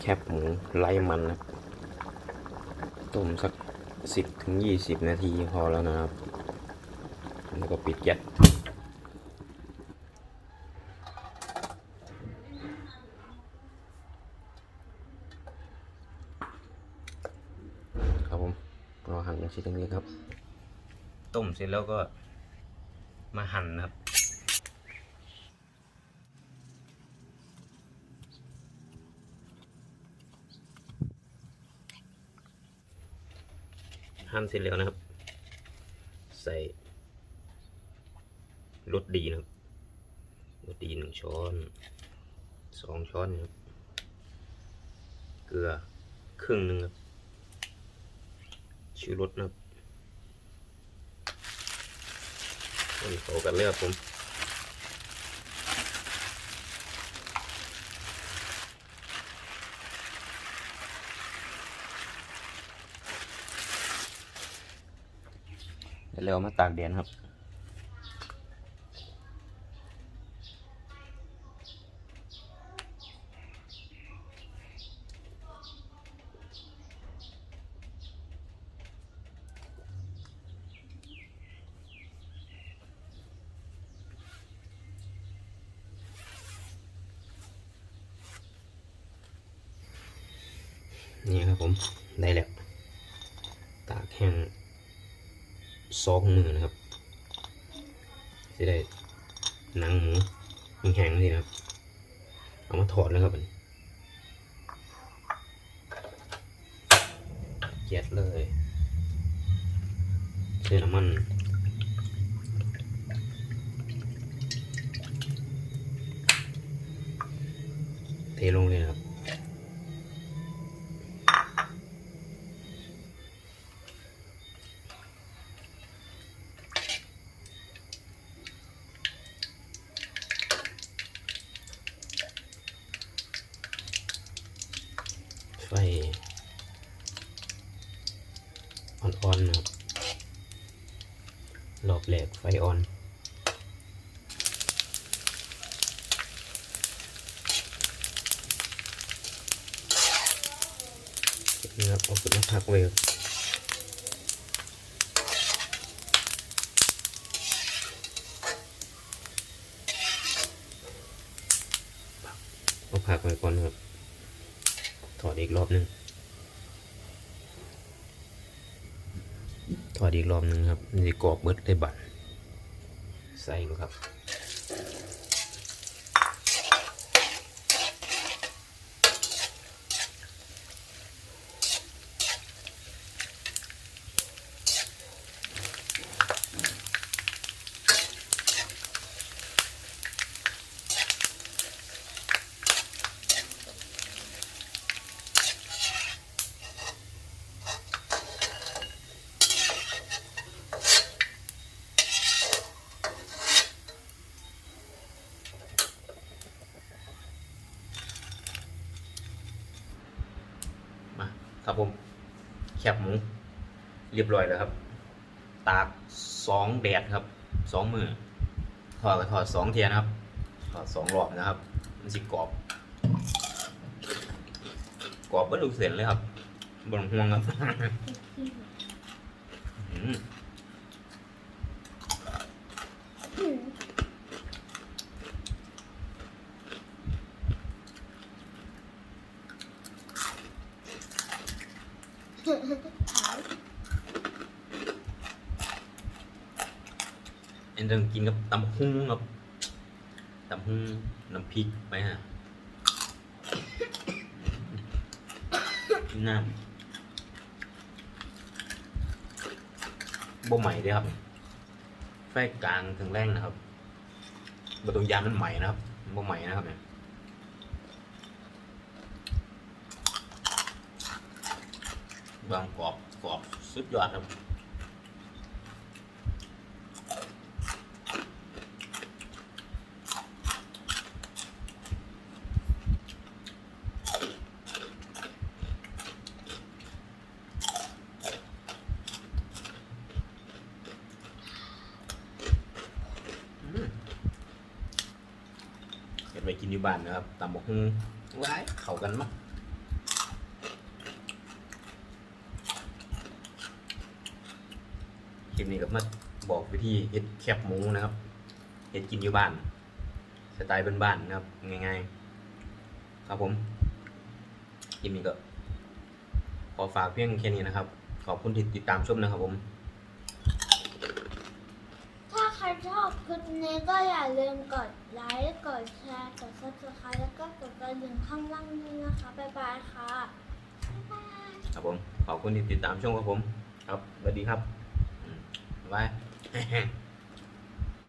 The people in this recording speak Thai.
แคบหมูไร้มันนะครับต้มสักสิบถึงยี่สิบนาทีพอแล้วนะครับ แล้วก็ปิดแก๊สครับผมเราหั่นเป็นชิ้นตรงนี้ครับ ต้มเสร็จแล้วก็มาหั่นนะครับ ห้ามเสร็จแล้วนะครับ ใส่รสดีนะครับรสดีหนึ่งช้อนสองช้อนนะครับ เกลือครึ่งหนึ่งครับชูรสนะครับคนเข้ากันเลยครับผม แล้วเอามาตากแดดครับนี่ครับผม ได้แล้ว ตากแห้ง สองมือนะครับจะได้หนังหมูแห้งๆนี่นะครับ เอามาถอดแล้วครับอันนี้เจ็ดเลยใส่น้ำมันเทลงเลยนะครับ ไฟ อ่อนๆนะครับรอบแรกไฟอ่อนนี่ครับเอาขึ้นมาพักไว้ครับเอาพักไว้ก่อนครับถอดอีกรอบหนึง ทอดอีกรอบหนึ่งครับนี่กรอบเบิดได้บัตรใส่ครับ มา ครับผม แคบหมู เรียบร้อยแล้วครับ ตากสองแดดครับสองมือถอดก็ถอดสองเทียนะครับถอดสองรอบนะครับ มันสิกรอบ กรอบเบิ้ลูกเส้นเลยครับบนห่วงครับ อันเดิมกินกับตำหุ้งครับตำหุ้งน้ำพริกไปฮะน้ำบ่ใหม่เลยครับไฟกลางถึงแรงนะครับบตรงยานมันใหม่นะครับบ่ใหม่นะครับเนี่ย บางกรอบกรอบสุดยอดครับเห็นไปกินอยู่บ้านนะครับตำบกฮุงว้ายเข้ากันมั้ย คลิปนี้ก็มาบอกวิธีเฮ็ดแคบหมูนะครับเฮ็ดกินอยู่บ้าน สไตล์บ้านๆนะครับง่ายๆครับผมคลิปนี้ก็ ขอฝากเพียงแค่นี้นะครับ ขอบคุณที่ติดตามชมนะครับผม ถ้าใครชอบคลิปนี้ก็อย่าลืมกดไลค์กดแชร์กด subscribe แล้วก็กดกระดิ่งข้างล่างด้วยนะคะบ๊ายบายค่ะบ๊ายบายครับผม ขอบคุณที่ติดตามชมครับผม ครับสวัสดีครับ อืมบ๊ายบาย